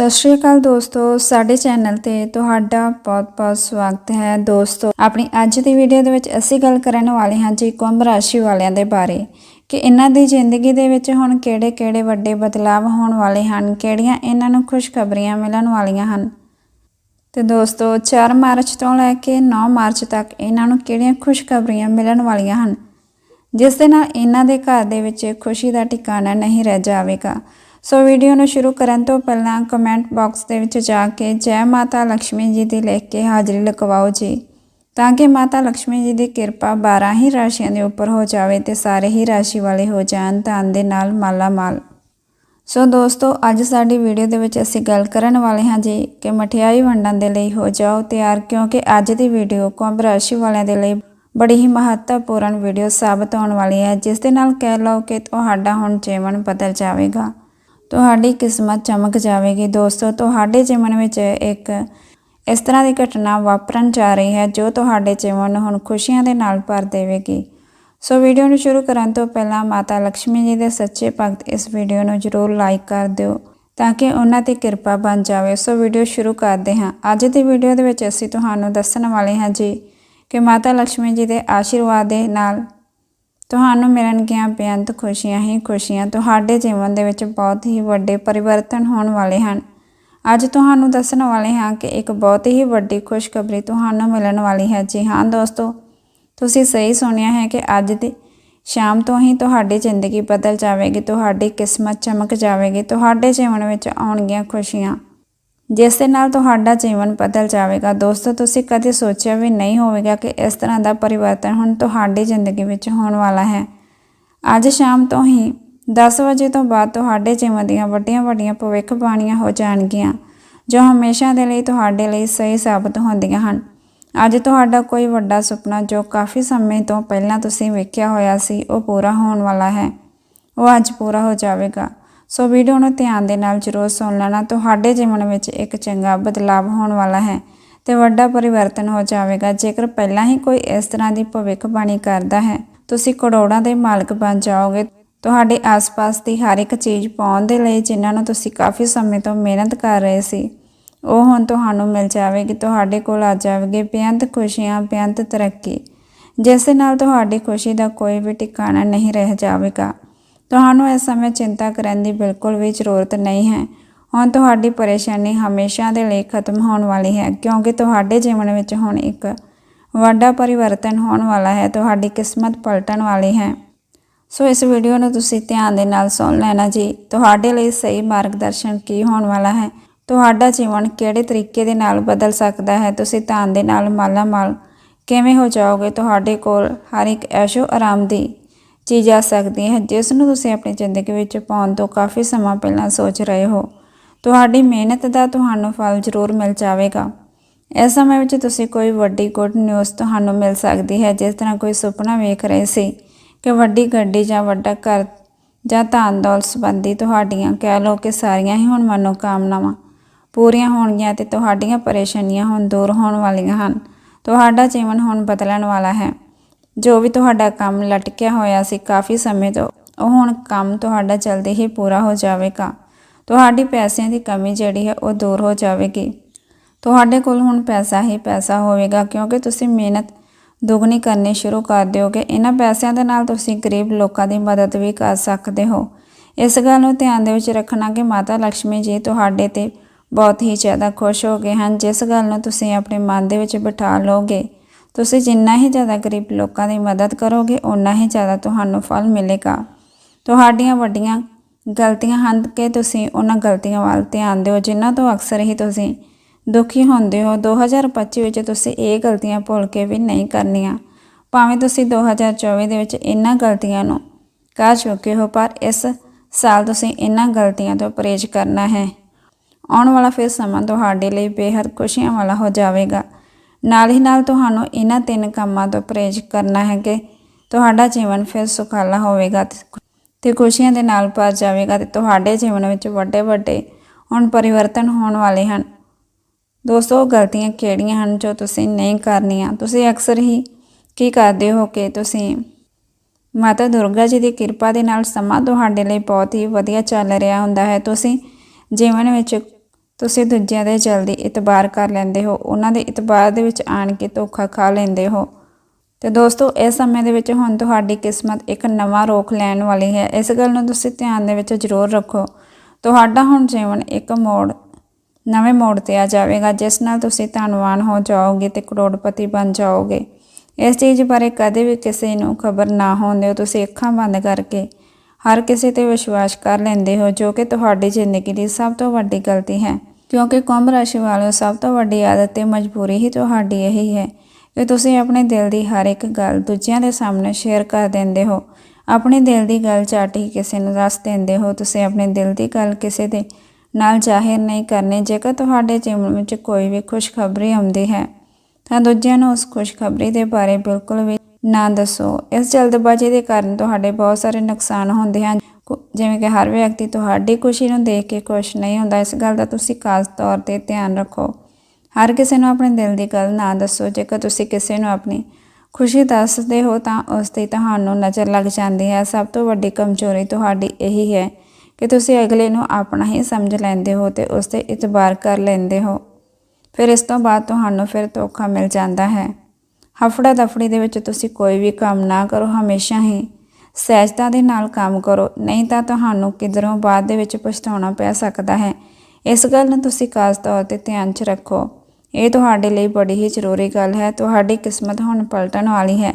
ਸਤਿ ਸ਼੍ਰੀ ਅਕਾਲ ਦੋਸਤੋ, ਸਾਡੇ ਚੈਨਲ ਤੇ ਤੁਹਾਡਾ ਬਹੁਤ-ਬਹੁਤ ਸਵਾਗਤ ਹੈ। ਦੋਸਤੋ, ਆਪਣੀ ਅੱਜ ਦੀ ਵੀਡੀਓ ਦੇ ਵਿੱਚ ਅਸੀਂ ਗੱਲ ਕਰਨ ਵਾਲੇ ਹਾਂ ਜੀ ਕੁੰਭ ਰਾਸ਼ੀ ਵਾਲਿਆਂ ਦੇ ਬਾਰੇ। ਕਿ ਇਹਨਾਂ ਦੀ ਜ਼ਿੰਦਗੀ ਦੇ ਵਿੱਚ ਹੁਣ ਕਿਹੜੇ-ਕਿਹੜੇ ਵੱਡੇ ਬਦਲਾਅ ਹੋਣ ਵਾਲੇ ਹਨ, ਕਿਹੜੀਆਂ ਇਹਨਾਂ ਨੂੰ ਖੁਸ਼ਖਬਰੀਆਂ ਮਿਲਣ ਵਾਲੀਆਂ ਹਨ। ਤੇ ਦੋਸਤੋ 4 ਮਾਰਚ ਤੋਂ ਲੈ ਕੇ 9 ਮਾਰਚ ਤੱਕ ਇਹਨਾਂ ਨੂੰ ਕਿਹੜੀਆਂ ਖੁਸ਼ਖਬਰੀਆਂ ਮਿਲਣ ਵਾਲੀਆਂ ਹਨ? ਜਿਸ ਦੇ ਨਾਲ ਇਹਨਾਂ ਦੇ ਘਰ ਦੇ ਵਿੱਚ ਖੁਸ਼ੀ ਦਾ ਟਿਕਾਣਾ ਨਹੀਂ ਰਹਿ ਜਾਵੇਗਾ। ਸੋ ਵੀਡੀਓ ਨੂੰ ਸ਼ੁਰੂ ਕਰਨ ਤੋਂ ਪਹਿਲਾਂ ਕਮੈਂਟ ਬਾਕਸ ਦੇ ਵਿੱਚ ਜਾ ਕੇ ਜੈ ਮਾਤਾ ਲక్ష్ਮੀ ਜੀ ਦੀ ਲਿਖ ਕੇ ਹਾਜ਼ਰੀ ਲਗਵਾਓ ਜੀ। ਤਾਂ ਕਿ ਮਾਤਾ ਲక్ష్ਮੀ ਜੀ ਦੀ ਕਿਰਪਾ 12 ਹੀ ਰਾਸ਼ੀਆਂ ਦੇ ਉੱਪਰ ਹੋ ਜਾਵੇ ਤੇ ਸਾਰੇ ਹੀ ਰਾਸ਼ੀ ਵਾਲੇ ਹੋ ਜਾਣ ਤਾਂ ਦੇ ਨਾਲ ਮਾਲਾ ਮਾਲ ਸੋ ਦੋਸਤੋ, ਅੱਜ ਸਾਡੀ ਵੀਡੀਓ ਦੇ ਵਿੱਚ ਅਸੀਂ ਗੱਲ ਕਰਨ ਵਾਲੇ ਹਾਂ ਜੀ ਕਿ ਮਠਿਆਈ ਵੰਡਣ ਦੇ ਲਈ ਹੋ ਜਾਓ ਤਿਆਰ, ਕਿਉਂਕਿ ਅੱਜ ਦੀ ਵੀਡੀਓ ਕੁੰਭ ਰਾਸ਼ੀ ਵਾਲਿਆਂ ਦੇ ਲਈ ਬੜੀ ਹੀ ਮਹੱਤਵਪੂਰਨ ਵੀਡੀਓ ਸਾਬਤ ਹੋਣ ਵਾਲੀ ਹੈ, ਜਿਸ ਦੇ ਨਾਲ ਕਹਿ ਲਓ ਕਿ ਤੁਹਾਡਾ ਹੁਣ ਜੀਵਨ ਬਦਲ ਜਾਵੇਗਾ। ਤੁਹਾਡੀ ਕਿਸਮਤ ਚਮਕ ਜਾਵੇਗੀ। ਦੋਸਤੋ, ਤੁਹਾਡੇ ਜੀਵਨ ਵਿੱਚ ਇੱਕ ਇਸ ਤਰ੍ਹਾਂ ਦੀ ਘਟਨਾ ਵਾਪਰਨ ਜਾ ਰਹੀ ਹੈ ਜੋ ਤੁਹਾਡੇ ਜੀਵਨ ਨੂੰ ਹੁਣ ਖੁਸ਼ੀਆਂ ਦੇ ਨਾਲ ਭਰ ਦੇਵੇਗੀ। ਸੋ ਵੀਡੀਓ ਨੂੰ ਸ਼ੁਰੂ ਕਰਨ ਤੋਂ ਪਹਿਲਾਂ ਮਾਤਾ ਲక్ష్ਮੀ ਜੀ ਦੇ ਸੱਚੇ ਭਗਤ ਇਸ ਵੀਡੀਓ ਨੂੰ ਜ਼ਰੂਰ ਲਾਈਕ ਕਰ ਦਿਓ ਤਾਂ ਕਿ ਉਹਨਾਂ ਤੇ ਕਿਰਪਾ ਬਣ ਜਾਵੇ। ਸੋ ਵੀਡੀਓ ਸ਼ੁਰੂ ਕਰਦੇ ਹਾਂ। ਅੱਜ ਦੀ ਵੀਡੀਓ ਦੇ ਵਿੱਚ ਅਸੀਂ ਤੁਹਾਨੂੰ ਦੱਸਣ ਵਾਲੇ ਹਾਂ ਜੀ ਕਿ ਮਾਤਾ ਲక్ష్ਮੀ ਜੀ ਦੇ ਆਸ਼ੀਰਵਾਦ ਦੇ ਨਾਲ ਤੁਹਾਨੂੰ ਮਿਲਣਗੀਆਂ ਬੇਅੰਤ ਖੁਸ਼ੀਆਂ ਹੀ ਖੁਸ਼ੀਆਂ। ਤੁਹਾਡੇ ਜੀਵਨ ਦੇ ਵਿੱਚ ਬਹੁਤ ਹੀ ਵੱਡੇ ਪਰਿਵਰਤਨ ਹੋਣ ਵਾਲੇ ਹਨ। ਅੱਜ ਤੁਹਾਨੂੰ ਦੱਸਣ ਵਾਲੇ ਹਾਂ ਕਿ ਇੱਕ ਬਹੁਤ ਹੀ ਵੱਡੀ ਖੁਸ਼ਖਬਰੀ ਤੁਹਾਨੂੰ ਮਿਲਣ ਵਾਲੀ ਹੈ। ਜੀ ਹਾਂ ਦੋਸਤੋ, ਤੁਸੀਂ ਸਹੀ ਸੁਣਿਆ ਹੈ ਕਿ ਅੱਜ ਦੀ ਸ਼ਾਮ ਤੋਂ ਹੀ ਤੁਹਾਡੀ ਜ਼ਿੰਦਗੀ ਬਦਲ ਜਾਵੇਗੀ, ਤੁਹਾਡੀ ਕਿਸਮਤ ਚਮਕ ਜਾਵੇਗੀ, ਤੁਹਾਡੇ ਜੀਵਨ ਵਿੱਚ ਆਉਣਗੀਆਂ ਖੁਸ਼ੀਆਂ। ਜਿਸ ਦੇ ਨਾਲ ਤੁਹਾਡਾ ਜੀਵਨ ਬਦਲ ਜਾਵੇਗਾ। ਦੋਸਤੋ, ਤੁਸੀਂ ਕਦੇ ਸੋਚਿਆ ਵੀ ਨਹੀਂ ਹੋਵੇਗਾ ਕਿ ਇਸ ਤਰ੍ਹਾਂ ਦਾ ਪਰਿਵਰਤਨ ਹੁਣ ਤੁਹਾਡੀ ਜ਼ਿੰਦਗੀ ਵਿੱਚ ਹੋਣ ਵਾਲਾ ਹੈ। ਅੱਜ ਸ਼ਾਮ ਤੋਂ ਹੀ 10 ਵਜੇ ਤੋਂ ਬਾਅਦ ਤੁਹਾਡੇ ਜੀਵਨ ਦੀਆਂ ਵੱਡੀਆਂ-ਵੱਡੀਆਂ ਭਵਿੱਖਬਾਣੀਆਂ ਹੋ ਜਾਣਗੀਆਂ, ਜੋ ਹਮੇਸ਼ਾ ਦੇ ਲਈ ਤੁਹਾਡੇ ਲਈ ਸਹੀ ਸਾਬਤ ਹੁੰਦੀਆਂ ਹਨ। ਅੱਜ ਤੁਹਾਡਾ ਕੋਈ ਵੱਡਾ ਸੁਪਨਾ ਜੋ ਕਾਫੀ ਸਮੇਂ ਤੋਂ ਪਹਿਲਾਂ ਤੁਸੀਂ ਵੇਖਿਆ ਹੋਇਆ ਸੀ, ਉਹ ਪੂਰਾ ਹੋਣ ਵਾਲਾ ਹੈ। ਉਹ ਅੱਜ ਪੂਰਾ ਹੋ ਜਾਵੇਗਾ। ਸੋ ਵੀਡੀਓ ਨੂੰ ਧਿਆਨ ਦੇ ਨਾਲ ਜ਼ਰੂਰ ਸੁਣ ਲੈਣਾ। ਤੁਹਾਡੇ ਜੀਵਨ ਵਿੱਚ ਇੱਕ ਚੰਗਾ ਬਦਲਾਅ ਹੋਣ ਵਾਲਾ ਹੈ ਤੇ ਵੱਡਾ ਪਰਿਵਰਤਨ ਹੋ ਜਾਵੇਗਾ। ਜੇਕਰ ਪਹਿਲਾਂ ਹੀ ਕੋਈ ਇਸ ਤਰ੍ਹਾਂ ਦੀ ਭਵਿੱਖਬਾਣੀ ਕਰਦਾ ਹੈ, ਤੁਸੀਂ ਕਰੋੜਾਂ ਦੇ ਮਾਲਕ ਬਣ ਜਾਓਗੇ। ਤੁਹਾਡੇ ਆਸ-ਪਾਸ ਦੀ ਹਰ ਇੱਕ ਚੀਜ਼ ਪਾਉਣ ਦੇ ਲਈ ਜਿਨ੍ਹਾਂ ਨੂੰ ਤੁਸੀਂ ਕਾਫੀ ਸਮੇਂ ਤੋਂ ਮਿਹਨਤ ਕਰ ਰਹੇ ਸੀ, ਉਹ ਹੁਣ ਤੁਹਾਨੂੰ ਮਿਲ ਜਾਵੇਗੀ। ਤੁਹਾਡੇ ਕੋਲ ਆ ਜਾਵੇਗੀ ਬੇਅੰਤ ਖੁਸ਼ੀਆਂ, ਬੇਅੰਤ ਤਰੱਕੀ, ਜਿਸ ਦੇ ਨਾਲ ਤੁਹਾਡੀ ਖੁਸ਼ੀ ਦਾ ਕੋਈ ਵੀ ਟਿਕਾਣਾ ਨਹੀਂ ਰਹਿ ਜਾਵੇਗਾ। ਤੁਹਾਨੂੰ ਇਸ ਸਮੇਂ ਚਿੰਤਾ ਕਰਨ ਦੀ ਬਿਲਕੁਲ ਵੀ ਜ਼ਰੂਰਤ ਨਹੀਂ ਹੈ। ਹੁਣ ਤੁਹਾਡੀ ਪਰੇਸ਼ਾਨੀ ਹਮੇਸ਼ਾ ਦੇ ਲਈ ਖਤਮ ਹੋਣ ਵਾਲੀ ਹੈ, ਕਿਉਂਕਿ ਤੁਹਾਡੇ ਜੀਵਨ ਵਿੱਚ ਹੁਣ ਇੱਕ ਵੱਡਾ ਪਰਿਵਰਤਨ ਹੋਣ ਵਾਲਾ ਹੈ, ਤੁਹਾਡੀ ਕਿਸਮਤ ਪਲਟਣ ਵਾਲੀ ਹੈ। ਸੋ ਇਸ ਵੀਡੀਓ ਨੂੰ ਤੁਸੀਂ ਧਿਆਨ ਦੇ ਨਾਲ ਸੁਣ ਲੈਣਾ ਜੀ। ਤੁਹਾਡੇ ਲਈ ਸਹੀ ਮਾਰਗਦਰਸ਼ਨ ਕੀ ਹੋਣ ਵਾਲਾ ਹੈ? ਤੁਹਾਡਾ ਜੀਵਨ ਕਿਹੜੇ ਤਰੀਕੇ ਦੇ ਨਾਲ ਬਦਲ ਸਕਦਾ ਹੈ? ਤੁਸੀਂ ਧਨ ਦੇ ਨਾਲ ਮਾਲਾ ਮਾਲ ਕਿਵੇਂ ਹੋ ਜਾਓਗੇ? ਤੁਹਾਡੇ ਕੋਲ ਹਰ ਇੱਕ ਐਸ਼ੋ ਆਰਾਮ ਦੀ ਚੀਜ਼ ਆ ਸਕਦੀ ਹੈ। ਜਿਸ ਨੂੰ ਤੁਸੀਂ ਆਪਣੀ ਜ਼ਿੰਦਗੀ ਵਿੱਚ ਪਾਉਣ ਤੋਂ ਕਾਫੀ ਸਮਾਂ ਪਹਿਲਾਂ ਸੋਚ ਰਹੇ ਹੋ, ਤੁਹਾਡੀ ਮਿਹਨਤ ਦਾ ਤੁਹਾਨੂੰ ਫਲ ਜ਼ਰੂਰ ਮਿਲ ਜਾਵੇਗਾ। ਇਸ ਸਮੇਂ ਵਿੱਚ ਤੁਸੀਂ ਕੋਈ ਵੱਡੀ ਗੁੱਡ ਨਿਊਜ਼ ਤੁਹਾਨੂੰ ਮਿਲ ਸਕਦੀ ਹੈ। ਜਿਸ ਤਰ੍ਹਾਂ ਕੋਈ ਸੁਪਨਾ ਵੇਖ ਰਹੇ ਸੀ ਕਿ ਵੱਡੀ ਗੱਡੀ ਜਾਂ ਵੱਡਾ ਘਰ ਜਾਂ ਧਨ ਦੌਲਤ ਸੰਬੰਧੀ ਤੁਹਾਡੀਆਂ, ਕਹਿ ਲਓ ਕਿ ਸਾਰੀਆਂ ਹੀ ਹੁਣ ਮਨੋਕਾਮਨਾਵਾਂ ਪੂਰੀਆਂ ਹੋਣਗੀਆਂ ਤੇ ਤੁਹਾਡੀਆਂ ਪਰੇਸ਼ਾਨੀਆਂ ਹੁਣ ਦੂਰ ਹੋਣ ਵਾਲੀਆਂ ਹਨ। ਤੁਹਾਡਾ ਜੀਵਨ ਹੁਣ ਬਦਲਣ ਵਾਲਾ ਹੈ। ਜੋ ਵੀ ਤੁਹਾਡਾ ਕੰਮ ਲਟਕਿਆ ਹੋਇਆ ਸੀ ਕਾਫੀ ਸਮੇਂ ਤੋਂ, ਉਹ ਹੁਣ ਕੰਮ ਤੁਹਾਡਾ ਜਲਦੀ ਹੀ ਪੂਰਾ ਹੋ ਜਾਵੇਗਾ। ਤੁਹਾਡੀ ਪੈਸਿਆਂ ਦੀ ਕਮੀ ਜਿਹੜੀ ਹੈ, ਉਹ ਦੂਰ ਹੋ ਜਾਵੇਗੀ। ਤੁਹਾਡੇ ਕੋਲ ਹੁਣ ਪੈਸਾ ਹੀ ਪੈਸਾ ਹੋਵੇਗਾ, ਕਿਉਂਕਿ ਤੁਸੀਂ ਮਿਹਨਤ ਦੁੱਗਣੀ ਕਰਨੀ ਸ਼ੁਰੂ ਕਰ ਦਿਓਗੇ। ਇਹਨਾਂ ਪੈਸਿਆਂ ਦੇ ਨਾਲ ਤੁਸੀਂ ਗਰੀਬ ਲੋਕਾਂ ਦੀ ਮਦਦ ਵੀ ਕਰ ਸਕਦੇ ਹੋ। ਇਸ ਗੱਲ ਨੂੰ ਧਿਆਨ ਦੇ ਵਿੱਚ ਰੱਖਣਾ ਕਿ ਮਾਤਾ ਲక్ష్ਮੀ ਜੀ ਤੁਹਾਡੇ ਤੇ ਬਹੁਤ ਹੀ ਜ਼ਿਆਦਾ ਖੁਸ਼ ਹੋ ਗਏ ਹਨ। ਜਿਸ ਗੱਲ ਨੂੰ ਤੁਸੀਂ ਆਪਣੇ ਮਨ ਦੇ ਵਿੱਚ ਬਿਠਾ ਲਓਗੇ ਤੁਸੀਂ ਜਿੰਨਾ ਹੀ ਜ਼ਿਆਦਾ ਗਰੀਬ ਲੋਕਾਂ ਦੀ ਮਦਦ ਕਰੋਗੇ ਉਨਾ ਹੀ ਜ਼ਿਆਦਾ ਤੁਹਾਨੂੰ ਫਲ ਮਿਲੇਗਾ। ਤੁਹਾਡੀਆਂ ਵੱਡੀਆਂ ਗਲਤੀਆਂ ਹਨ ਕਿ ਤੁਸੀਂ ਉਹਨਾਂ ਗਲਤੀਆਂ ਵੱਲ ਧਿਆਨ ਦਿਓ, ਜਿਨ੍ਹਾਂ ਤੋਂ ਅਕਸਰ ਹੀ ਤੁਸੀਂ ਦੁਖੀ ਹੁੰਦੇ ਹੋ। 2025 ਵਿੱਚ ਤੁਸੀਂ ਇਹ ਗਲਤੀਆਂ ਭੁੱਲ ਕੇ ਵੀ ਨਹੀਂ ਕਰਨੀਆਂ। ਭਾਵੇਂ ਤੁਸੀਂ 2024 ਦੇ ਵਿੱਚ ਇਹਨਾਂ ਗਲਤੀਆਂ ਨੂੰ ਕਰ ਚੁੱਕੇ ਹੋ, ਪਰ ਇਸ ਸਾਲ ਤੁਸੀਂ ਇਹਨਾਂ ਗਲਤੀਆਂ ਤੋਂ ਪਰਹੇਜ਼ ਕਰਨਾ ਹੈ। ਆਉਣ ਵਾਲਾ ਫਿਰ ਸਮਾਂ ਤੁਹਾਡੇ ਲਈ ਬੇਹੱਦ ਖੁਸ਼ੀਆਂ ਵਾਲਾ ਹੋ ਜਾਵੇਗਾ। ਨਾਲ ਹੀ ਨਾਲ ਤੁਹਾਨੂੰ ਇਹਨਾਂ ਤਿੰਨ ਕੰਮਾਂ ਤੋਂ ਪਰਹੇਜ਼ ਕਰਨਾ ਹੈ ਕਿ ਤੁਹਾਡਾ ਜੀਵਨ ਫਿਰ ਸੁਖਾਲਾ ਹੋਵੇਗਾ ਤੇ ਖੁਸ਼ੀਆਂ ਦੇ ਨਾਲ ਭਰ ਜਾਵੇਗਾ ਤੇ ਤੁਹਾਡੇ ਜੀਵਨ ਵਿੱਚ ਵੱਡੇ ਵੱਡੇ ਹੁਣ ਪਰਿਵਰਤਨ ਹੋਣ ਵਾਲੇ ਹਨ। ਦੋਸਤੋ ਗਲਤੀਆਂ ਕਿਹੜੀਆਂ ਹਨ ਜੋ ਤੁਸੀਂ ਨਹੀਂ ਕਰਨੀਆਂ? ਤੁਸੀਂ ਅਕਸਰ ਹੀ ਕੀ ਕਰਦੇ ਹੋ ਕਿ ਤੁਸੀਂ ਮਾਤਾ ਦੁਰਗਾ ਜੀ ਦੀ ਕਿਰਪਾ ਦੇ ਨਾਲ ਸਮਾਂ ਤੁਹਾਡੇ ਲਈ ਬਹੁਤ ਹੀ ਵਧੀਆ ਚੱਲ ਰਿਹਾ ਹੁੰਦਾ ਹੈ। ਤੁਸੀਂ ਜੀਵਨ ਵਿੱਚ ਤੁਸੀਂ ਦੂਜਿਆਂ ਦੇ ਜਲਦੀ ਇਤਬਾਰ ਕਰ ਲੈਂਦੇ ਹੋ, ਉਹਨਾਂ ਦੇ ਇਤਬਾਰ ਦੇ ਵਿੱਚ ਆਣ ਕੇ ਧੋਖਾ ਖਾ ਲੈਂਦੇ ਹੋ। ਤੇ ਦੋਸਤੋ, ਇਸ ਸਮੇਂ ਦੇ ਵਿੱਚ ਹੁਣ ਤੁਹਾਡੀ ਕਿਸਮਤ ਇੱਕ ਨਵਾਂ ਰੋਖ ਲੈਣ ਵਾਲੀ ਹੈ। ਇਸ ਗੱਲ ਨੂੰ ਤੁਸੀਂ ਧਿਆਨ ਦੇ ਵਿੱਚ ਜ਼ਰੂਰ ਰੱਖੋ। ਤੁਹਾਡਾ ਹੁਣ ਜੀਵਨ ਇੱਕ ਮੋੜ, ਨਵੇਂ ਮੋੜ ਤੇ ਆ ਜਾਵੇਗਾ, ਜਿਸ ਨਾਲ ਤੁਸੀਂ ਧਨਵਾਨ ਹੋ ਜਾਓਗੇ ਤੇ ਕਰੋੜਪਤੀ ਬਣ ਜਾਓਗੇ। ਇਸ ਚੀਜ਼ ਬਾਰੇ ਕਦੇ ਵੀ ਕਿਸੇ ਨੂੰ ਖਬਰ ਨਾ ਹੋਣ ਦਿਓ ਤੁਸੀਂ ਅੱਖਾਂ ਬੰਦ ਕਰਕੇ ਹਰ ਕਿਸੇ ਤੇ ਵਿਸ਼ਵਾਸ ਕਰ ਲੈਂਦੇ ਹੋ, ਜੋ ਕਿ ਤੁਹਾਡੀ ਜ਼ਿੰਦਗੀ ਦੀ ਸਭ ਤੋਂ ਵੱਡੀ ਗਲਤੀ ਹੈ। ਕਿਉਂਕਿ ਕੁੰਭ ਰਾਸ਼ੀ ਵਾਲਿਓ ਸਭ ਤੋਂ ਵੱਡੀ ਆਦਤ ਤੇ ਮਜਬੂਰੀ ਹੀ ਤੁਹਾਡੀ ਇਹੀ ਹੈ। ਕਿ ਤੁਸੀਂ ਆਪਣੇ ਦਿਲ ਦੀ ਹਰ ਇੱਕ ਗੱਲ ਦੂਜਿਆਂ ਦੇ ਸਾਹਮਣੇ ਸ਼ੇਅਰ ਕਰ ਦਿੰਦੇ ਹੋ। ਆਪਣੇ ਦਿਲ ਦੀ ਗੱਲ ਝੱਟ ਹੀ ਕਿਸੇ ਨੂੰ ਦੱਸ ਦਿੰਦੇ ਹੋ। ਤੁਸੀਂ ਆਪਣੇ ਦਿਲ ਦੀ ਗੱਲ ਕਿਸੇ ਦੇ ਨਾਲ ਜ਼ਾਹਿਰ ਨਹੀਂ ਕਰਨੀ। ਜੇਕਰ ਤੁਹਾਡੇ ਜੀਵਨ ਵਿੱਚ ਕੋਈ ਵੀ ਖੁਸ਼ਖਬਰੀ ਆਉਂਦੀ ਹੈ, ਤਾਂ ਦੂਜਿਆਂ ਨੂੰ ਉਸ ਖੁਸ਼ਖਬਰੀ ਦੇ ਬਾਰੇ ਬਿਲਕੁਲ ਵੀ ਨਾ ਦੱਸੋ। ਇਸ ਜਲਦਬਾਜ਼ੀ ਦੇ ਕਾਰਨ ਤੁਹਾਡੇ ਬਹੁਤ ਸਾਰੇ ਨੁਕਸਾਨ ਹੁੰਦੇ ਹਨ। ਜਿਵੇਂ ਕਿ ਹਰ ਵਿਅਕਤੀ ਤੁਹਾਡੀ ਖੁਸ਼ੀ ਨੂੰ ਦੇਖ ਕੇ ਖੁਸ਼ ਨਹੀਂ ਹੁੰਦਾ, ਇਸ ਗੱਲ ਦਾ ਤੁਸੀਂ ਖਾਸ ਤੌਰ ਤੇ ਧਿਆਨ ਰੱਖੋ। ਹਰ ਕਿਸੇ ਨੂੰ ਆਪਣੇ ਦਿਲ ਦੀ ਗੱਲ ਨਾ ਦੱਸੋ, ਜੇਕਰ ਤੁਸੀਂ ਕਿਸੇ ਨੂੰ ਆਪਣੀ ਖੁਸ਼ੀ ਦੱਸਦੇ ਹੋ ਤਾਂ ਉਸ ਤੇ ਤੁਹਾਨੂੰ ਨਜ਼ਰ ਲੱਗ ਜਾਂਦੀ ਹੈ। ਸਭ ਤੋਂ ਵੱਡੀ ਕਮਜ਼ੋਰੀ ਤੁਹਾਡੀ ਇਹੀ ਹੈ ਕਿ ਤੁਸੀਂ ਅਗਲੇ ਨੂੰ ਆਪਣਾ ਹੀ ਸਮਝ ਲੈਂਦੇ ਹੋ ਤੇ ਉਸ ਤੇ ਇਤਬਾਰ ਕਰ ਲੈਂਦੇ ਹੋ। ਫਿਰ ਇਸ ਤੋਂ ਬਾਅਦ ਤੁਹਾਨੂੰ ਫਿਰ ਧੋਖਾ ਮਿਲ ਜਾਂਦਾ ਹੈ। ਹਫੜਾ ਦਫੜੀ ਦੇ ਵਿੱਚ ਤੁਸੀਂ ਕੋਈ ਵੀ ਕੰਮ ਨਾ ਕਰੋ, ਹਮੇਸ਼ਾ ਹੀ ਸਹਿਜਤਾ ਦੇ ਨਾਲ ਕੰਮ ਕਰੋ, ਨਹੀਂ ਤਾਂ ਤੁਹਾਨੂੰ ਕਿਧਰੋਂ ਬਾਅਦ ਦੇ ਵਿੱਚ ਪਛਤਾਉਣਾ ਪੈ ਸਕਦਾ ਹੈ। ਇਸ ਗੱਲ ਨੂੰ ਤੁਸੀਂ ਖਾਸ ਤੌਰ ਤੇ ਧਿਆਨ 'ਚ ਰੱਖੋ। ਇਹ ਤੁਹਾਡੇ ਲਈ ਬੜੀ ਹੀ ਜ਼ਰੂਰੀ ਗੱਲ ਹੈ, ਤੁਹਾਡੀ ਕਿਸਮਤ ਹੁਣ ਪਲਟਣ ਵਾਲੀ ਹੈ।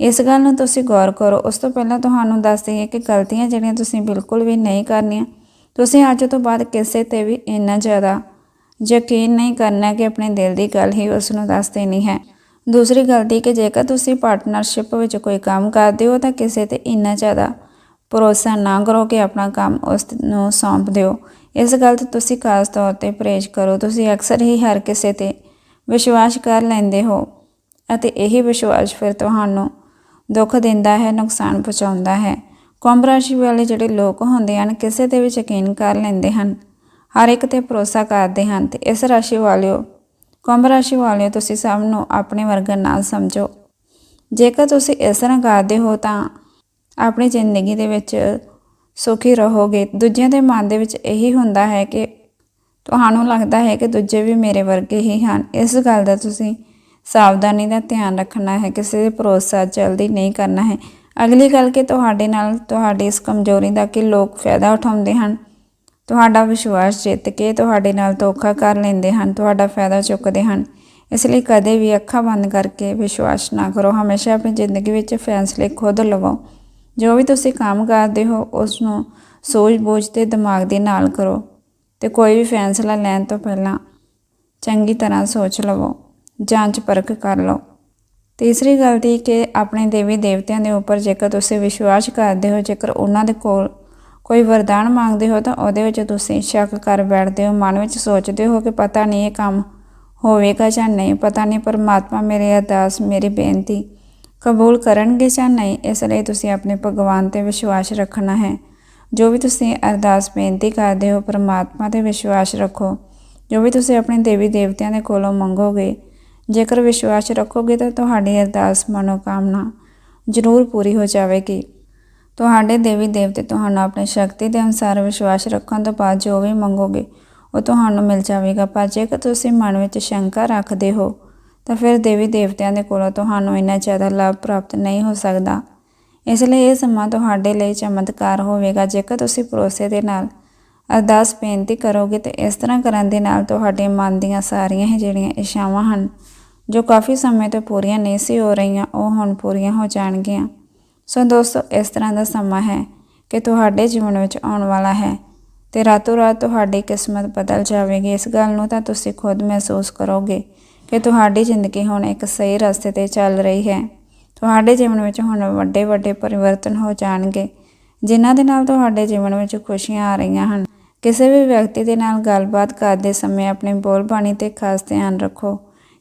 ਇਸ ਗੱਲ ਨੂੰ ਤੁਸੀਂ ਗੌਰ ਕਰੋ। ਉਸ ਤੋਂ ਪਹਿਲਾਂ ਤੁਹਾਨੂੰ ਦੱਸ ਦਈਏ ਕਿ ਗਲਤੀਆਂ ਜਿਹੜੀਆਂ ਤੁਸੀਂ ਬਿਲਕੁਲ ਵੀ ਨਹੀਂ ਕਰਨੀਆਂ, ਤੁਸੀਂ ਅੱਜ ਤੋਂ ਬਾਅਦ ਕਿਸੇ ਤੇ ਵੀ ਇੰਨਾ ਜ਼ਿਆਦਾ ਯਕੀਨ ਨਹੀਂ ਕਰਨਾ ਕਿ ਆਪਣੇ ਦਿਲ ਦੀ ਗੱਲ ਹੀ ਉਸ ਨੂੰ ਦੱਸ ਦੇਣੀ ਹੈ। ਦੂਸਰੀ ਗਲਤੀ ਕਿ ਜੇਕਰ ਤੁਸੀਂ ਪਾਰਟਨਰਸ਼ਿਪ ਵਿੱਚ ਕੋਈ ਕੰਮ ਕਰਦੇ ਹੋ ਤਾਂ ਕਿਸੇ ਤੇ ਇੰਨਾ ਜ਼ਿਆਦਾ ਭਰੋਸਾ ਨਾ ਕਰੋ ਕਿ ਆਪਣਾ ਕੰਮ ਉਸ ਨੂੰ ਸੌਂਪ ਦਿਓ। ਇਸ ਗੱਲ 'ਤੇ ਤੁਸੀਂ ਖਾਸ ਤੌਰ ਤੇ ਪਰਹੇਜ਼ ਕਰੋ। ਤੁਸੀਂ ਅਕਸਰ ਹੀ ਹਰ ਕਿਸੇ ਤੇ ਵਿਸ਼ਵਾਸ ਕਰ ਲੈਂਦੇ ਹੋ ਅਤੇ ਇਹੀ ਵਿਸ਼ਵਾਸ ਫਿਰ ਤੁਹਾਨੂੰ ਦੁੱਖ ਦਿੰਦਾ ਹੈ, ਨੁਕਸਾਨ ਪਹੁੰਚਾਉਂਦਾ ਹੈ। ਕੁੰਭ ਰਾਸ਼ੀ ਵਾਲੇ ਜਿਹੜੇ ਲੋਕ ਹੁੰਦੇ ਹਨ, ਕਿਸੇ ਤੇ ਵੀ ਯਕੀਨ ਕਰ ਲੈਂਦੇ ਹਨ। ਹਰ ਇੱਕ ਤੇ ਭਰੋਸਾ ਕਰਦੇ ਹਨ ਤੇ ਇਸ ਰਾਸ਼ੀ ਵਾਲਿਓ ਕੁੰਭ ਰਾਸ਼ੀ ਵਾਲਿਓ, ਤੁਸੀਂ ਸਭ ਨੂੰ ਆਪਣੇ ਵਰਗਾ ਨਾ ਸਮਝੋ। ਜੇਕਰ ਤੁਸੀਂ ਇਸ ਤਰ੍ਹਾਂ ਕਰਦੇ ਹੋ ਤਾਂ ਆਪਣੀ ਜ਼ਿੰਦਗੀ ਦੇ ਵਿੱਚ ਸੁਖੀ ਰਹੋਗੇ। ਦੂਜਿਆਂ ਦੇ ਮਨ ਦੇ ਵਿੱਚ ਇਹੀ ਹੁੰਦਾ ਹੈ ਕਿ ਤੁਹਾਨੂੰ ਲੱਗਦਾ ਹੈ ਕਿ ਦੂਜੇ ਵੀ ਮੇਰੇ ਵਰਗੇ ਹੀ ਹਨ। ਇਸ ਗੱਲ ਦਾ ਤੁਸੀਂ ਸਾਵਧਾਨੀ ਦਾ ਧਿਆਨ ਰੱਖਣਾ ਹੈ। ਕਿਸੇ ਦੇ ਭਰੋਸਾ ਜਲਦੀ ਨਹੀਂ ਕਰਨਾ ਹੈ। ਅਗਲੀ ਗੱਲ ਕਿ ਤੁਹਾਡੇ ਨਾਲ, ਤੁਹਾਡੀ ਇਸ ਕਮਜ਼ੋਰੀ ਦਾ ਕਿ ਲੋਕ ਫਾਇਦਾ ਉਠਾਉਂਦੇ ਹਨ। ਤੁਹਾਡਾ ਵਿਸ਼ਵਾਸ ਜਿੱਤ ਕੇ ਤੁਹਾਡੇ ਨਾਲ ਧੋਖਾ ਕਰ ਲੈਂਦੇ ਹਨ, ਤੁਹਾਡਾ ਫਾਇਦਾ ਚੁੱਕਦੇ ਹਨ। ਇਸ ਲਈ ਕਦੇ ਵੀ ਅੱਖਾਂ ਬੰਦ ਕਰਕੇ ਵਿਸ਼ਵਾਸ ਨਾ ਕਰੋ। ਹਮੇਸ਼ਾ ਆਪਣੀ ਜ਼ਿੰਦਗੀ ਵਿੱਚ ਫੈਸਲੇ ਖੁਦ ਲਵੋ। ਜੋ ਵੀ ਤੁਸੀਂ ਕੰਮ ਕਰਦੇ ਹੋ ਉਸ ਨੂੰ ਸੋਚ ਬੂਝ ਤੇ ਦਿਮਾਗ ਦੇ ਨਾਲ ਕਰੋ ਤੇ ਕੋਈ ਵੀ ਫੈਸਲਾ ਲੈਣ ਤੋਂ ਪਹਿਲਾਂ ਚੰਗੀ ਤਰ੍ਹਾਂ ਸੋਚ ਲਵੋ, ਜਾਂਚ ਪਰਖ ਕਰ ਲਓ। ਤੀਸਰੀ ਗੱਲ ਦੀ ਕਿ ਆਪਣੇ ਦੇਵੀ ਦੇਵਤਿਆਂ ਦੇ ਉੱਪਰ ਜੇਕਰ ਤੁਸੀਂ ਵਿਸ਼ਵਾਸ ਕਰਦੇ ਹੋ, ਜੇਕਰ ਉਹਨਾਂ ਦੇ ਕੋਲ ਕੋਈ ਵਰਦਾਨ ਮੰਗਦੇ ਹੋ ਤਾਂ ਉਹਦੇ ਵਿੱਚ ਤੁਸੀਂ ਸ਼ੱਕ ਕਰ ਬੈਠਦੇ ਹੋ, ਮਨ ਵਿੱਚ ਸੋਚਦੇ ਹੋ ਕਿ ਪਤਾ ਨਹੀਂ ਇਹ ਕੰਮ ਹੋਵੇਗਾ ਜਾਂ ਨਹੀਂ। ਪਤਾ ਨਹੀਂ ਪਰਮਾਤਮਾ ਮੇਰੇ ਅਰਦਾਸ, ਮੇਰੀ ਬੇਨਤੀ ਕਬੂਲ ਕਰਨਗੇ ਜਾਂ ਨਹੀਂ। ਇਸ ਲਈ ਤੁਸੀਂ ਆਪਣੇ ਭਗਵਾਨ ਤੇ ਵਿਸ਼ਵਾਸ ਰੱਖਣਾ ਹੈ। ਜੋ ਵੀ ਤੁਸੀਂ ਅਰਦਾਸ ਬੇਨਤੀ ਕਰਦੇ ਹੋ, ਪਰਮਾਤਮਾ ਤੇ ਵਿਸ਼ਵਾਸ ਰੱਖੋ। ਜੋ ਵੀ ਤੁਸੀਂ ਆਪਣੇ ਦੇਵੀ ਦੇਵਤਿਆਂ ਦੇ ਕੋਲੋਂ ਮੰਗੋਗੇ, ਜੇਕਰ ਵਿਸ਼ਵਾਸ ਰੱਖੋਗੇ ਤਾਂ ਤੁਹਾਡੀ ਅਰਦਾਸ, ਮਨੋਕਾਮਨਾ ਜ਼ਰੂਰ ਪੂਰੀ ਹੋ ਜਾਵੇਗੀ। ਤੁਹਾਡੇ ਦੇਵੀ ਦੇਵਤੇ ਤੁਹਾਨੂੰ ਆਪਣੀ ਸ਼ਕਤੀ ਦੇ ਅਨੁਸਾਰ ਵਿਸ਼ਵਾਸ ਰੱਖਣ ਤੋਂ ਬਾਅਦ ਜੋ ਵੀ ਮੰਗੋਗੇ, ਉਹ ਤੁਹਾਨੂੰ ਮਿਲ ਜਾਵੇਗਾ। ਪਰ ਜੇਕਰ ਤੁਸੀਂ ਮਨ ਵਿੱਚ ਸ਼ੰਕਾ ਰੱਖਦੇ ਹੋ, ਤਾਂ ਫਿਰ ਦੇਵੀ ਦੇਵਤਿਆਂ ਦੇ ਕੋਲੋਂ ਤੁਹਾਨੂੰ ਇੰਨਾ ਜ਼ਿਆਦਾ ਲਾਭ ਪ੍ਰਾਪਤ ਨਹੀਂ ਹੋ ਸਕਦਾ। ਇਸ ਲਈ ਇਹ ਸਮਾਂ ਤੁਹਾਡੇ ਲਈ ਚਮਤਕਾਰ ਹੋਵੇਗਾ। ਜੇਕਰ ਤੁਸੀਂ ਭਰੋਸੇ ਦੇ ਨਾਲ ਅਰਦਾਸ ਬੇਨਤੀ ਕਰੋਗੇ, ਤੇ ਇਸ ਤਰ੍ਹਾਂ ਕਰਨ ਦੇ ਨਾਲ ਤੁਹਾਡੇ ਮਨ ਦੀਆਂ ਸਾਰੀਆਂ ਹੀ ਜਿਹੜੀਆਂ ਇਛਾਵਾਂ ਹਨ, ਜੋ ਕਾਫੀ ਸਮੇਂ ਤੋਂ ਪੂਰੀਆਂ ਨਹੀਂ ਸੀ ਹੋ ਰਹੀਆਂ, ਉਹ ਹੁਣ ਪੂਰੀਆਂ ਹੋ ਜਾਣਗੀਆਂ। ਸੋ ਦੋਸਤੋ, ਇਸ ਤਰ੍ਹਾਂ ਦਾ ਸਮਾਂ ਹੈ ਕਿ ਤੁਹਾਡੇ ਜੀਵਨ ਵਿੱਚ ਆਉਣ ਵਾਲਾ ਹੈ ਤੇ ਰਾਤੋਂ ਰਾਤ ਤੁਹਾਡੀ ਕਿਸਮਤ ਬਦਲ ਜਾਵੇਗੀ। ਇਸ ਗੱਲ ਨੂੰ ਤਾਂ ਤੁਸੀਂ ਖੁਦ ਮਹਿਸੂਸ ਕਰੋਗੇ ਕਿ ਤੁਹਾਡੀ ਜ਼ਿੰਦਗੀ ਹੁਣ ਇੱਕ ਸਹੀ ਰਸਤੇ ਤੇ ਚੱਲ ਰਹੀ ਹੈ। ਤੁਹਾਡੇ ਜੀਵਨ ਵਿੱਚ ਹੁਣ ਵੱਡੇ ਵੱਡੇ ਪਰਿਵਰਤਨ ਹੋ ਜਾਣਗੇ, ਜਿਨ੍ਹਾਂ ਦੇ ਨਾਲ ਤੁਹਾਡੇ ਜੀਵਨ ਵਿੱਚ ਖੁਸ਼ੀਆਂ ਆ ਰਹੀਆਂ ਹਨ। ਕਿਸੇ ਵੀ ਵਿਅਕਤੀ ਦੇ ਨਾਲ ਗੱਲਬਾਤ ਕਰਦੇ ਸਮੇਂ ਆਪਣੀ ਬੋਲ ਬਾਣੀ ਤੇ ਖਾਸ ਧਿਆਨ ਰੱਖੋ।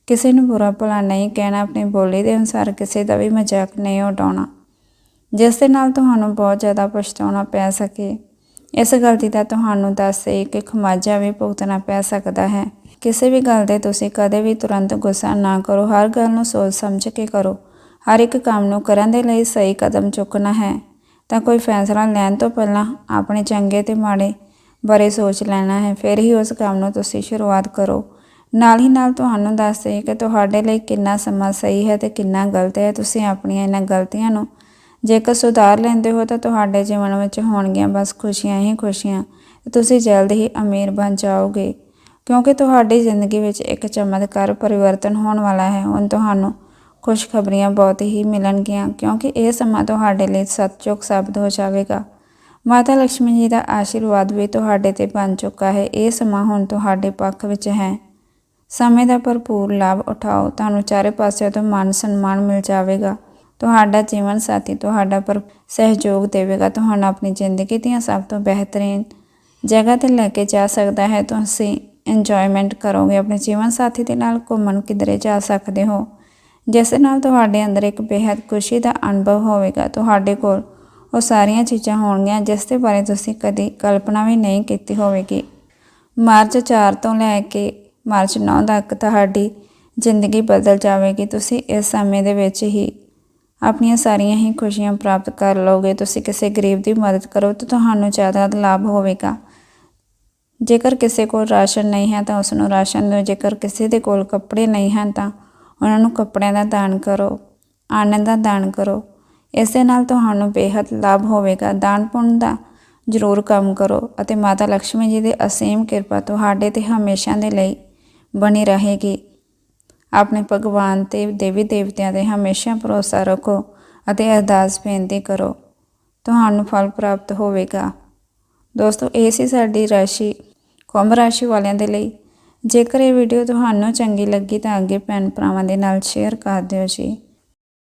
ਕਿਸੇ ਨੂੰ ਬੁਰਾ ਭਲਾ ਨਹੀਂ ਕਹਿਣਾ, ਆਪਣੀ ਬੋਲੀ ਦੇ ਅਨੁਸਾਰ ਕਿਸੇ ਦਾ ਵੀ ਮਜ਼ਾਕ ਨਹੀਂ ਉਡਾਉਣਾ। ਜਿਸ ਦੇ ਨਾਲ ਤੁਹਾਨੂੰ ਬਹੁਤ ਜ਼ਿਆਦਾ ਪਛਤਾਉਣਾ ਪੈ ਸਕੇ। ਇਸ ਗਲਤੀ ਦਾ ਤੁਹਾਨੂੰ ਦੱਸੇ ਕਿ ਖਮਾਜਾ ਵੀ ਭੁਗਤਣਾ ਪੈ ਸਕਦਾ ਹੈ। ਕਿਸੇ ਵੀ ਗੱਲ 'ਤੇ ਤੁਸੀਂ ਕਦੇ ਵੀ ਤੁਰੰਤ ਗੁੱਸਾ ਨਾ ਕਰੋ। ਹਰ ਗੱਲ ਨੂੰ ਸੋਚ ਸਮਝ ਕੇ ਕਰੋ। ਹਰ ਇੱਕ ਕੰਮ ਨੂੰ ਕਰਨ ਦੇ ਲਈ ਸਹੀ ਕਦਮ ਚੁੱਕਣਾ ਹੈ। ਤਾਂ ਕੋਈ ਫੈਸਲਾ ਲੈਣ ਤੋਂ ਪਹਿਲਾਂ ਆਪਣੇ ਚੰਗੇ ਤੇ ਮਾੜੇ ਬਾਰੇ ਸੋਚ ਲੈਣਾ ਹੈ। ਫਿਰ ਹੀ ਉਸ ਕੰਮ ਨੂੰ ਤੁਸੀਂ ਸ਼ੁਰੂਆਤ ਕਰੋ। ਨਾਲ ਹੀ ਨਾਲ ਤੁਹਾਨੂੰ ਦੱਸ ਦਈਏ ਕਿ ਤੁਹਾਡੇ ਲਈ ਕਿੰਨਾ ਸਮਾਂ ਸਹੀ ਹੈ ਤੇ ਕਿੰਨਾ ਗਲਤ ਹੈ। ਤੁਸੀਂ ਆਪਣੀਆਂ ਇਹਨਾਂ ਗਲਤੀਆਂ ਨੂੰ ਜੇਕਰ ਸੁਧਾਰ ਲੈਂਦੇ ਹੋ ਤਾਂ ਤੁਹਾਡੇ ਜੀਵਨ ਵਿੱਚ ਹੋਣਗੀਆਂ ਬਸ ਖੁਸ਼ੀਆਂ ਹੀ ਖੁਸ਼ੀਆਂ। ਤੁਸੀਂ ਜਲਦ ਹੀ ਅਮੀਰ ਬਣ ਜਾਓਗੇ। ਕਿਉਂਕਿ ਤੁਹਾਡੀ ਜ਼ਿੰਦਗੀ ਵਿੱਚ ਇੱਕ ਚਮਤਕਾਰ ਪਰਿਵਰਤਨ ਹੋਣ ਵਾਲਾ ਹੈ। ਹੁਣ ਤੁਹਾਨੂੰ ਖੁਸ਼ਖਬਰੀਆਂ ਬਹੁਤ ਹੀ ਮਿਲਣਗੀਆਂ, ਕਿਉਂਕਿ ਇਹ ਸਮਾਂ ਤੁਹਾਡੇ ਲਈ ਸੱਚੋਕ ਸਾਬਤ ਹੋ ਜਾਵੇਗਾ। ਮਾਤਾ ਲక్ష్ਮੀ ਜੀ ਦਾ ਆਸ਼ੀਰਵਾਦ ਵੀ ਤੁਹਾਡੇ ਤੇ ਬਣ ਚੁੱਕਾ ਹੈ। ਇਹ ਸਮਾਂ ਹੁਣ ਤੁਹਾਡੇ ਪੱਖ ਵਿੱਚ ਹੈ। ਸਮੇਂ ਦਾ ਭਰਪੂਰ ਲਾਭ ਉਠਾਓ। ਤੁਹਾਨੂੰ ਚਾਰੇ ਪਾਸਿਆਂ ਤੋਂ ਮਾਨ ਸਨਮਾਨ ਮਿਲ ਜਾਵੇਗਾ। ਤੁਹਾਡਾ ਜੀਵਨ ਸਾਥੀ, ਤੁਹਾਡਾ ਪਰ ਸਹਿਯੋਗ ਦੇਵੇਗਾ। ਤੁਹਾਨੂੰ ਆਪਣੀ ਜ਼ਿੰਦਗੀ ਦੀਆਂ ਸਭ ਤੋਂ ਬਿਹਤਰੀਨ ਜਗ੍ਹਾ ਤੇ ਲੈ ਕੇ ਜਾ ਸਕਦਾ ਹੈ। ਤੁਸੀਂ ਇੰਜੋਇਮੈਂਟ ਕਰੋਗੇ। ਆਪਣੇ ਜੀਵਨ ਸਾਥੀ ਦੇ ਨਾਲ ਘੁੰਮਣ ਕਿਧਰੇ ਜਾ ਸਕਦੇ ਹੋ, ਜਿਸ ਨਾਲ ਤੁਹਾਡੇ ਅੰਦਰ ਇੱਕ ਬੇहद ਖੁਸ਼ੀ ਦਾ ਅਨੁਭਵ ਹੋਵੇਗਾ। ਤੁਹਾਡੇ ਕੋਲ ਉਹ ਸਾਰੀਆਂ ਚੀਜ਼ਾਂ ਹੋਣਗੀਆਂ, ਜਿਸ ਦੇ ਬਾਰੇ ਤੁਸੀਂ ਕਦੀ ਕਲਪਨਾ ਵੀ ਨਹੀਂ ਕੀਤੀ ਹੋਵੇਗੀ। ਮਾਰਚ 4 ਤੋਂ ਲੈ ਕੇ ਮਾਰਚ 9 ਤੱਕ ਤੁਹਾਡੀ ਜ਼ਿੰਦਗੀ ਬਦਲ ਜਾਵੇਗੀ। ਤੁਸੀਂ ਇਸ ਸਮੇਂ ਦੇ ਵਿੱਚ ਹੀ ਆਪਣੀਆਂ ਸਾਰੀਆਂ ਹੀ ਖੁਸ਼ੀਆਂ ਪ੍ਰਾਪਤ ਕਰ ਲਓਗੇ, ਤੁਸੀਂ ਕਿਸੇ ਗਰੀਬ ਦੀ ਮਦਦ ਕਰੋ ਤਾਂ ਤੁਹਾਨੂੰ ਜ਼ਿਆਦਾ ਲਾਭ ਹੋਵੇਗਾ। ਜੇਕਰ ਕਿਸੇ ਕੋਲ ਰਾਸ਼ਨ ਨਹੀਂ ਹੈ ਤਾਂ ਉਸ ਨੂੰ ਰਾਸ਼ਨ ਦਿਓ, ਜੇਕਰ ਕਿਸੇ ਦੇ ਕੋਲ ਕੱਪੜੇ ਨਹੀਂ ਹਨ ਤਾਂ ਉਹਨਾਂ ਨੂੰ ਕੱਪੜਿਆਂ ਦਾ ਦਾਨ ਕਰੋ, ਆਨੰਦ ਦਾ ਦਾਨ ਕਰੋ। ਇਸ ਦੇ ਨਾਲ ਤੁਹਾਨੂੰ ਬੇਹੱਦ ਲਾਭ ਹੋਵੇਗਾ। ਦਾਨ ਪੁੰਨ ਦਾ ਜ਼ਰੂਰ ਕੰਮ ਕਰੋ ਅਤੇ ਮਾਤਾ ਲక్ష్ਮੀ ਜੀ ਦੀ ਅਸੀਮ ਕਿਰਪਾ ਤੁਹਾਡੇ ਤੇ ਹਮੇਸ਼ਾ ਦੇ ਲਈ ਬਣੀ ਰਹੇਗੀ। ਆਪਣੇ ਭਗਵਾਨ ਤੇ ਦੇਵੀ ਦੇਵਤਿਆਂ ਤੇ ਹਮੇਸ਼ਾ ਭਰੋਸਾ ਰੱਖੋ ਅਤੇ ਅਰਦਾਸ ਬੇਨਤੀ ਕਰੋ। ਤੁਹਾਨੂੰ ਫਲ ਪ੍ਰਾਪਤ ਹੋਵੇਗਾ। ਦੋਸਤੋ, ਇਹ ਸੀ ਸਾਡੀ ਰਾਸ਼ੀ, ਕੁੰਭ ਰਾਸ਼ੀ ਵਾਲਿਆਂ ਦੇ ਲਈ। ਜੇਕਰ ਇਹ ਵੀਡੀਓ ਤੁਹਾਨੂੰ ਚੰਗੀ ਲੱਗੀ ਤਾਂ ਅੱਗੇ ਭੈਣ ਭਰਾਵਾਂ ਦੇ ਨਾਲ ਸ਼ੇਅਰ ਕਰ ਦਿਓ ਜੀ।